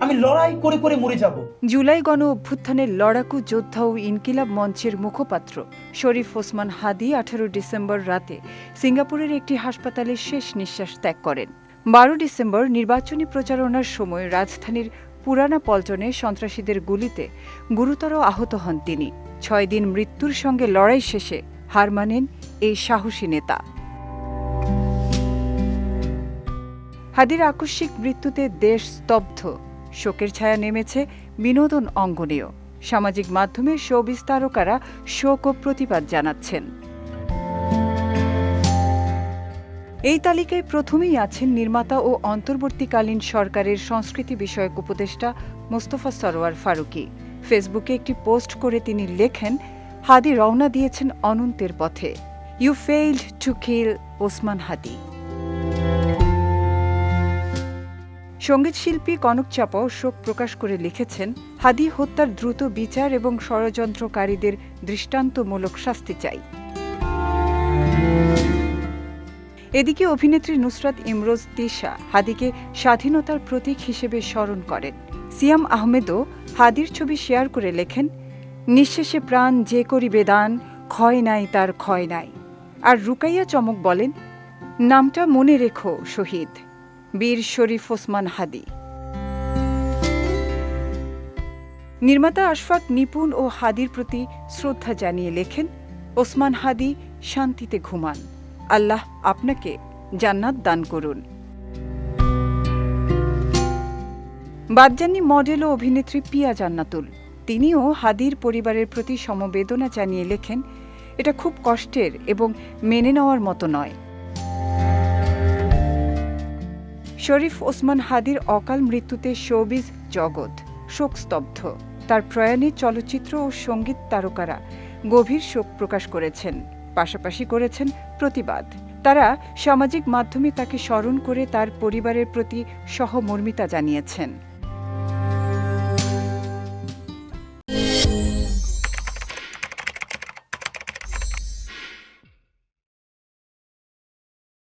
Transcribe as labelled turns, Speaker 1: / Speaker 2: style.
Speaker 1: আমি লড়াই করে করে মরে যাব।
Speaker 2: জুলাই গণ অভ্যুত্থানের লড়াকু যোদ্ধা ও ইনকিলাব মঞ্চের মুখপাত্র শরীফ ওসমান হাদি আঠারো ডিসেম্বর রাতে সিঙ্গাপুরের একটি হাসপাতালে শেষ নিঃশ্বাস ত্যাগ করেন। বারো ডিসেম্বর নির্বাচনী প্রচারণার সময় রাজধানীর পুরানা পল্টনে সন্ত্রাসীদের গুলিতে গুরুতর আহত হন তিনি। ছয় দিন মৃত্যুর সঙ্গে লড়াই শেষে হার মানেন এই সাহসী নেতা। হাদির আকস্মিক মৃত্যুতে দেশ স্তব্ধ। শোকের ছায়া নেমেছে বিনোদন অঙ্গনেও। সামাজিক মাধ্যমে শোবিজ তারকারা শোক ও প্রতিবাদ জানাচ্ছেন। এই তালিকায় প্রথমেই আছেন নির্মাতা ও অন্তর্বর্তীকালীন সরকারের সংস্কৃতি বিষয়ক উপদেষ্টা মোস্তফা সরোয়ার ফারুকী। ফেসবুকে একটি পোস্ট করে তিনি লেখেন, হাদি রওনা দিয়েছেন অনন্তের পথে। You failed to kill Osman Hadi. সংগীত শিল্পী কনক চাপাও শোক প্রকাশ করে লিখেছেন, হাদি হত্যার দ্রুত বিচার এবং ষড়যন্ত্রকারীদের দৃষ্টান্তমূলক শাস্তি চাই। এদিকে অভিনেত্রী নুসরাত ইমরোজ তিশা হাদিকে স্বাধীনতার প্রতীক হিসেবে স্মরণ করেন। সিয়াম আহমেদও হাদির ছবি শেয়ার করে লেখেন, নিঃশেষে প্রাণ যে করিবে দান, ক্ষয় নাই তার ক্ষয় নাই। আর রুকাইয়া চমক বলেন, নামটা মনে রেখো শহীদ। বীর শরীফ ওসমান হাদি। নির্মাতা আশফাক নিপুণ ও হাদির প্রতি শ্রদ্ধা জানিয়ে লেখেন, ওসমান হাদি শান্তিতে ঘুমান। আল্লাহ আপনাকে জান্নাত দান করুন। বাদজানি মডেল ও অভিনেত্রী পিয়া জান্নাতুল, তিনিও হাদির পরিবারের প্রতি সমবেদনা জানিয়ে লেখেন, এটা খুব কষ্টের এবং মেনে নেওয়ার মতো নয়। শরীফ ওসমান হাদির অকাল মৃত্যুতে শোবিজ জগৎ, শোকস্তব্ধ। তার প্রয়াণে চলচ্চিত্র ও সংগীত তারকারা গভীর শোক প্রকাশ করেছেন, পাশাপাশি করেছেন প্রতিবাদ। তারা সামাজিক মাধ্যমে তাকে স্মরণ করে তার পরিবারের প্রতি সহমর্মিতা জানিয়েছেন।